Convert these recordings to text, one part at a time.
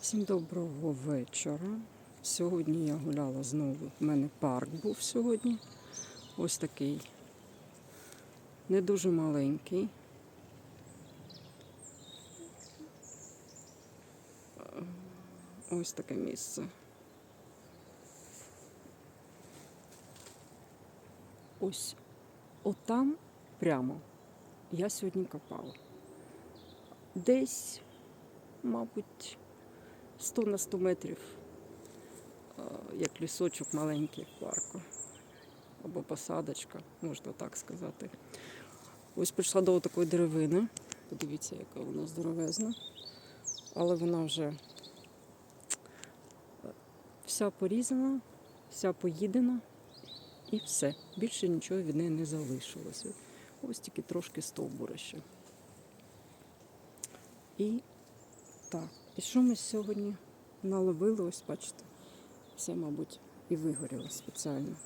Всім доброго вечора. Сьогодні я гуляла знову. У мене парк був сьогодні. Ось такий. Не дуже маленький. Ось таке місце. Ось отам прямо я сьогодні копала. Десь, мабуть, 100 на 100 метрів, е, як лісочок маленький в парку. Або посадочка, можна так сказати. Ось прийшла до такої деревини. Подивіться, яка вона здоровезна. Але вона вже е, вся порізана, вся поїдена і все. Більше нічого від неї не залишилося. Ось тільки трошки стовбура ще. І так, і що ми сьогодні наловили? Ось бачите, все, мабуть, і вигоріло спеціально.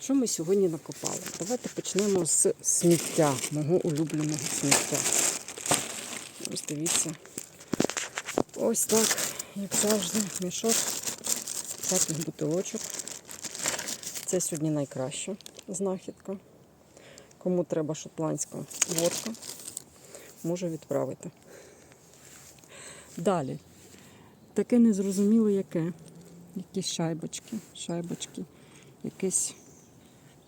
Що ми сьогодні накопали? Давайте почнемо з сміття, мого улюбленого сміття. Ось дивіться. Ось так, як завжди, мішок таких бутилочок. Це сьогодні найкраща знахідка. Кому треба шотландська водка, може відправити. Далі. Таке незрозуміло яке. Якісь шайбочки, шайбочки, якесь,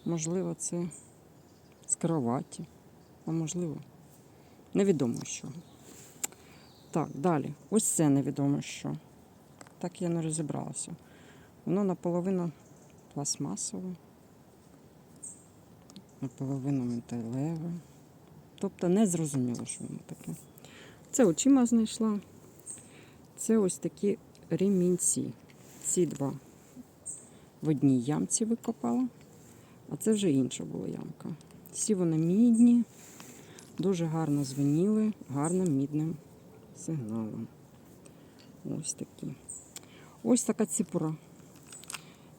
можливо, це з кроваті, а можливо, невідомо що. Так, далі. Ось це невідомо що. Так я не розібралася. Воно наполовину пластмасове, наполовину металеве. Тобто не зрозуміло, що воно таке. Це очима знайшла. Це ось такі ремінці. Ці два в одній ямці викопала, а це вже інша була ямка. Всі вони мідні, дуже гарно звеніли, гарним мідним сигналом. Ось такі. Ось така ціпура.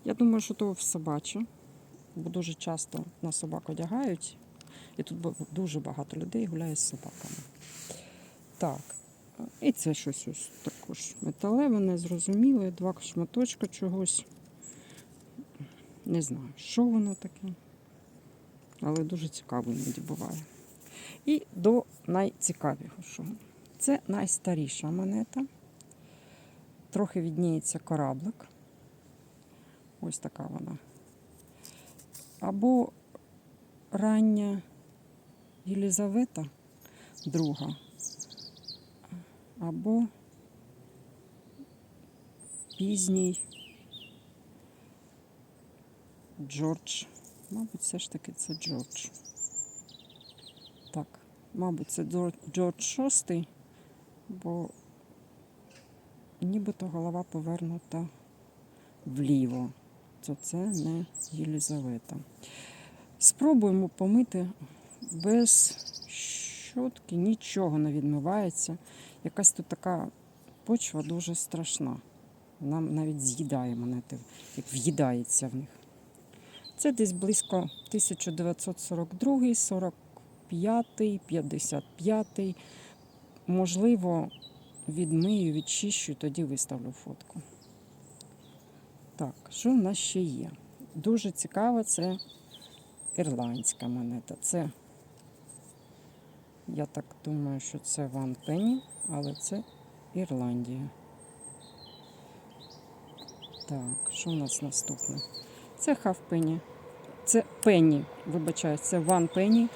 Я думаю, що то собача, бо дуже часто на собак одягають. І тут дуже багато людей гуляє з собаками. Так, і це щось ось також металеве, незрозуміле, два шматочка чогось. Не знаю, що воно таке. Але дуже цікаво іноді буває. І до найцікавішого. Це найстаріша монета. Трохи відніється кораблик. Ось така вона. Або рання Єлизавета друга або пізній Джордж. Мабуть, все ж таки це Джордж. Так, мабуть, це Джордж шостий, бо нібито голова повернута вліво. То це не Єлизавета. Спробуємо помити без щотки, нічого не відмивається. Якась тут така почва дуже страшна. Нам навіть з'їдає монети, як в'їдається в них. Це десь близько 1942, 45, 55. Можливо, відмию, відчищу, тоді виставлю фотку. Так, що в нас ще є? Дуже цікаво, це ірландська монета. Це, я так думаю, що це Ван Пенні, але це Ірландія. Так, що в нас наступне? Це Хав Пенні. Це Пенні, вибачаю, це Ван Пенні,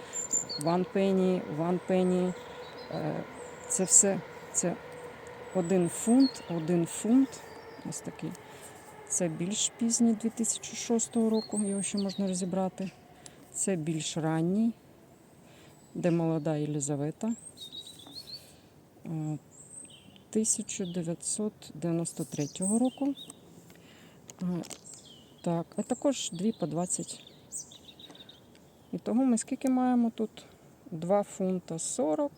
Ван Пенні, Ван Пенні. Е, Це все, це один фунт, один фунт. Ось такий. Це більш пізній 2006 року, його ще можна розібрати. Це більш ранній, де молода Єлизавета. Е, 1993 року. Е, Так, а також 2 по 20. І того ми скільки маємо тут? 2 фунта 40,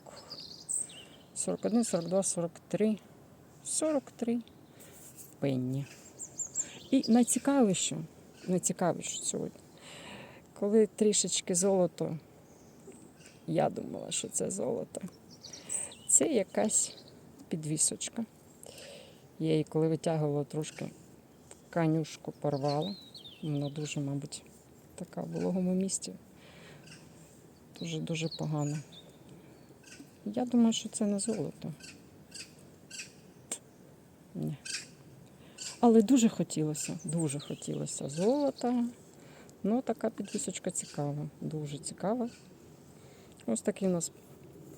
41, 42, 43, 43 пенні. І найцікавіше, найцікавіше сьогодні, коли трішечки золото, я думала, що це золото, це якась підвісочка. Я її коли витягувала трошки канюшку порвала. Вона дуже, мабуть, така в вологому місці. Дуже-дуже погано. Я думаю, що це не золото. Ні. Але дуже хотілося, дуже хотілося золота. Ну, така підвісочка цікава, дуже цікава. Ось такий у нас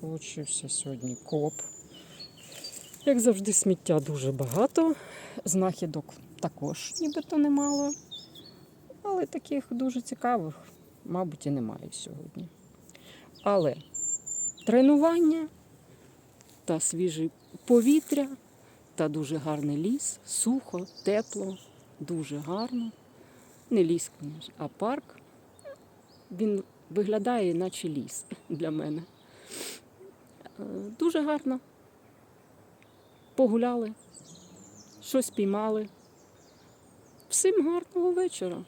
получився сьогодні коп. Як завжди, сміття дуже багато. Знахідок також нібито немало. Але таких дуже цікавих, мабуть, і немає сьогодні. Але тренування та свіже повітря, та дуже гарний ліс, сухо, тепло, дуже гарно. Не ліс, а парк. Він виглядає, наче ліс для мене. Е, Дуже гарно. Погуляли, щось піймали. Всім гарного вечора.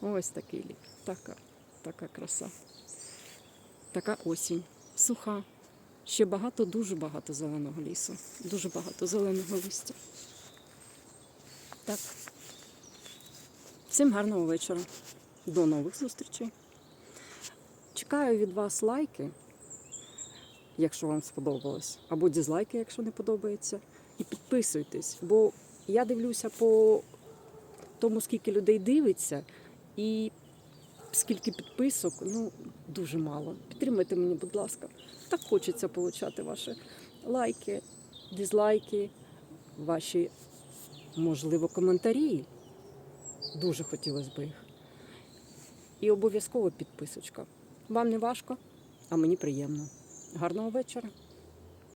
Ось такий лік. Така, така краса. Така осінь. Суха. Ще багато, дуже багато зеленого лісу. Дуже багато зеленого листя. Так. Всім гарного вечора. До нових зустрічей. Чекаю від вас лайки, якщо вам сподобалось, або дізлайки, якщо не подобається. І підписуйтесь, бо я дивлюся по тому, скільки людей дивиться, і скільки підписок, ну, дуже мало. Підтримайте мені, будь ласка. Так хочеться отримати ваші лайки, дізлайки, ваші, можливо, коментарі. Дуже хотілося б їх. І обов'язково підписочка. Вам не важко, а мені приємно. Гарного вечора.